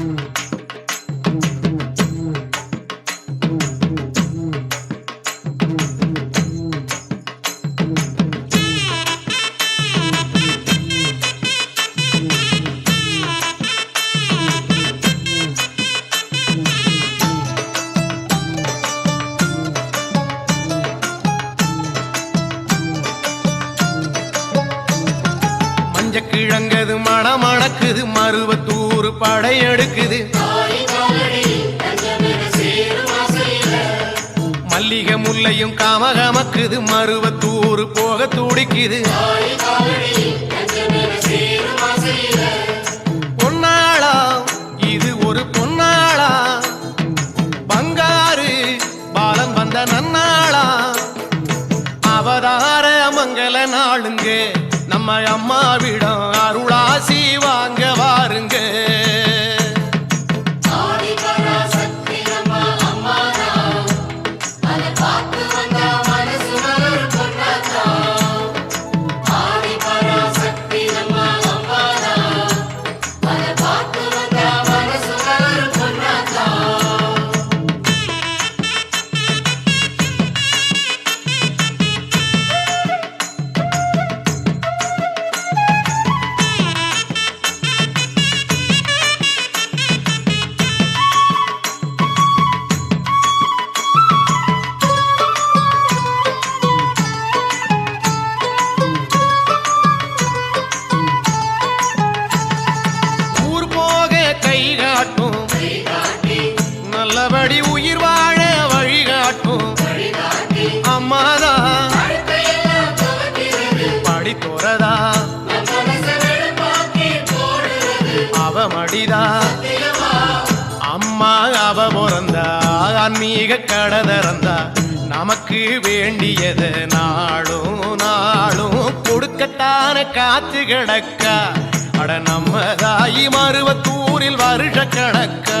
மஞ்ச கிழங்கது மணமணக்குது மருவத்தூர் படையெடுக்குது. மல்லிகை முல்லையும் காமகமக்குது மருவத்தூர் போக துடிக்குது. பொன்னாளா இது ஒரு பொன்னாளா? பங்காரு பாலன் வந்த நன்னாளா? அவதார மங்கள நாளுங்க. நம்ம அம்மாவிடம் அருளாசி வாங்க வாருங்க உயிர் வாழ வழிகாட்டும். அம்மாதா படி தோறதா அவ மடிதா அம்மா அவ பிறந்தா ஆன்மீக கடதறந்தா. நமக்கு வேண்டியது நாளும் நாளும். கொடுக்கத்தான காத்து கிடக்கா. அட நம்ம தாயி மருவத்தூரில் வருஷ கணக்கா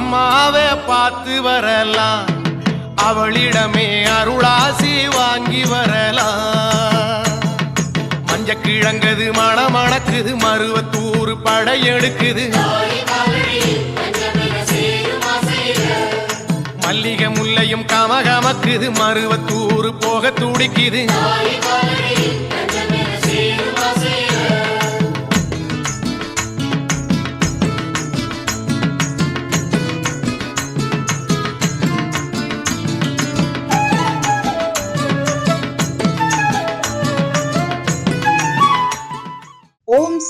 அம்மாவை பார்த்து வரலாம். அவளிடமே அருளாசி வாங்கி வரலாம். மஞ்ச கிழங்கது மணமணக்குது மருவத்தூர் படையெடுக்குது மல்லிகை முல்லையும் கமகமக்குது மருவத்தூர் போக துடிக்குது.